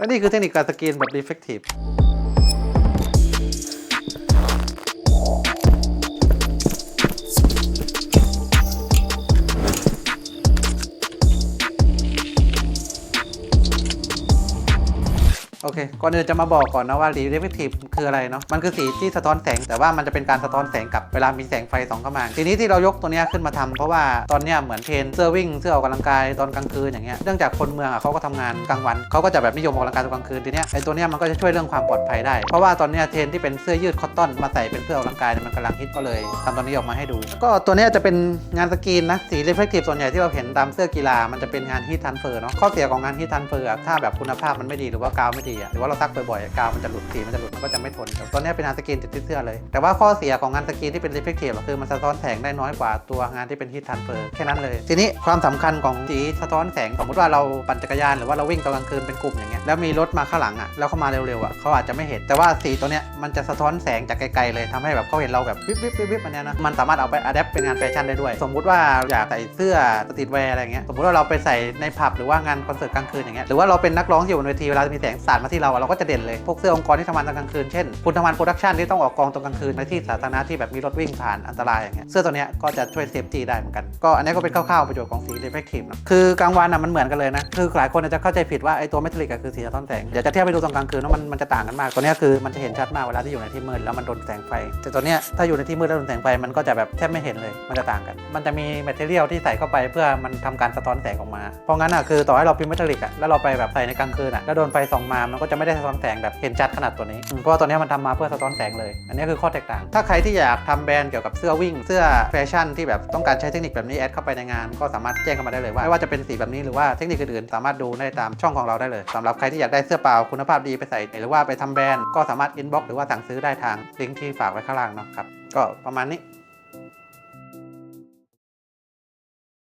และนี่คือเทคนิคการสกรีนแบบ defective โอเค ก่อนอื่นจะมาบอกก่อนนะว่า reflective คืออะไรเนาะ มันคือสีที่สะท้อนแสง แต่ว่ามันจะเป็นการสะท้อนแสงกับเวลามีแสงไฟส่องเข้ามา ทีนี้ที่เรายกตัวเนี้ยขึ้นมาทำเพราะว่าตอนเนี้ยเหมือนเทรนเสื้อวิ่งเสื้อออกกำลังกายตอนกลางคืนอย่างเงี้ย เนื่องจากคนเมืองอะเขาก็ทำงานกลางวันเขาก็จะแบบนิยมออกกำลังกายตอนกลางคืนทีเนี้ยไอ้ตัวเนี้ยมันก็จะช่วยเรื่องความปลอดภัยได้ เพราะว่าตอนเนี้ยเทรนที่เป็นเสื้อยืดคอตตอนมาใส่เป็นเสื้อออกกำลังกายมันกำลังฮิตก็เลยทำตัวนี้ออกมาให้ดู ก็ตัวเนี้ยจะเป็นงานสกรีนนะสี reflective ส่วนใหญ่ที่เราเห็นตามเสื้อกีฬามันจะเป็นงานฮีททันเฟอร์เนาะข้อเสียของงานฮีททันเฟอร์ถ้าแบบคุณภาพมันไม่ดีหรือว่ากาวไม่ดีอะหรือว่าเราซักบ่อยๆกาวมันจะหลุดสีมันจะหลุดมันก็จะไม่ทนแต่ตัวนี้เป็นงานสกรีนติดที่เสื้อเลย แต่ว่าข้อเสียของงานสกรีนที่เป็น reflective คือมันสะท้อนแสงได้น้อยกว่าตัวงานที่เป็นฮีททันเฟอร์แค่นั้นเลย ทีนี้ความสำคัญของสีสะท้อนแสงสมมติว่าเราปั่นจักรยานหรือว่าเราวิ่งตอนกลางคืนเป็นกลุ่มอย่างเงี้ยแล้วมีรถมาข้างหลังอะแล้วเขามาเร็วๆอะเขาอาจจะไม่เห็นแต่ว่าสีตัวเนี้ยมันจะสะท้อนแสงจากไกลๆเลยทำให้แบบเขาเห็นเราแบบวิบวิบวิบวิบอันเนี้ยนะมันสามารถเอาไปอัดแอปเป็นงานแฟชั่นได้ด้วย สมมุติว่าอยากใส่เสื้อสตรีทแวร์อะไรเงี้ยสมมติว่าเราไปใส่ในผับหรือว่างานคอนเสิร์ตกลางคืนอย่างเงี้ยหรือว่าเราเป็นนักร้องที่อยู่บนเวทีเวลามีแสงสาดมาที่เราเราก็จะเด่นเลย พวกเสื้อองค์กรที่ทำงานตอนกลางคืน เช่นคุณทำงานโปรดักชันที่ต้องออกกองตอนกลางคืนในที่สาธารณะที่แบบมีรถวิ่งผ่านอันตรายอย่างเงี้ยเสื้อตัวเนี้ยก็จะช่วยเซฟตี้ได้เหมือนกัน ก็อันนี้ก็เป็นคร่าวๆประโยชน์ของสี reflective นะคือกลางวันอะมันเหมือนกันเลยนะคือหลายคนอาจจะเข้าใจผิดว่าไอ้ตัวเมทัลลิกอะคือสีสะท้อนแสงเดี๋ยวจะเทียบไปดูตอนกลางคืนว่ามันมันจะต่างกันมากตัวเนี้ยคือมันจะเห็นชัดมากเวลาที่อยู่ในที่มืดแล้วมันโดนแสงไฟ แต่ตัวเนี้ยถ้าอยู่ในที่มืดแล้วโดนแสงไฟมันก็จะแบบแทบไม่เห็นเลยมันจะต่างกัน มันจะมีแมทเทียลที่ใส่เข้าไปเพื่อมันทำการสะท้อนแสงออกมา เพราะงั้นอะคือต่อให้เราพิมพ์เมทัลลิกอะแล้วเราไปแบบใส่ในกลางคืนอะแล้วโดนไฟส่องมามันก็จะไม่ได้สะท้อนแสงแบบเห็นชัดขนาดตัวนี้ เพราะว่าตัวนี้มันทำมาเพื่อสะท้อนแสงเลย อันนี้คือข้อแตกต่าง ถ้าใครที่อยากทำแบรนด์เกี่ยวกับเสื้อวิ่ง เสื้อแฟชั่นที่แบบต้องการใช้เทคนิคแบบนี้แอดเข้าไปในงาน ก็สามารถแจ้งเข้ามาได้เลยว่าไม่ว่าจะเป็นสีแบบนี้หรือว่าเทคนิคอื่นๆสามารถดูได้ตามช่องของเราได้เลยสำหรับใครที่อยากได้เสื้อเปล่าคุณภาพดีไปใส่หรือว่าไปทำแบรนด์ก็สามารถอินบ็อกหรือว่าสั่งซื้อได้ทางลิงก์ที่ฝากไว้ข้างล่างนะครับก็ประมาณนี้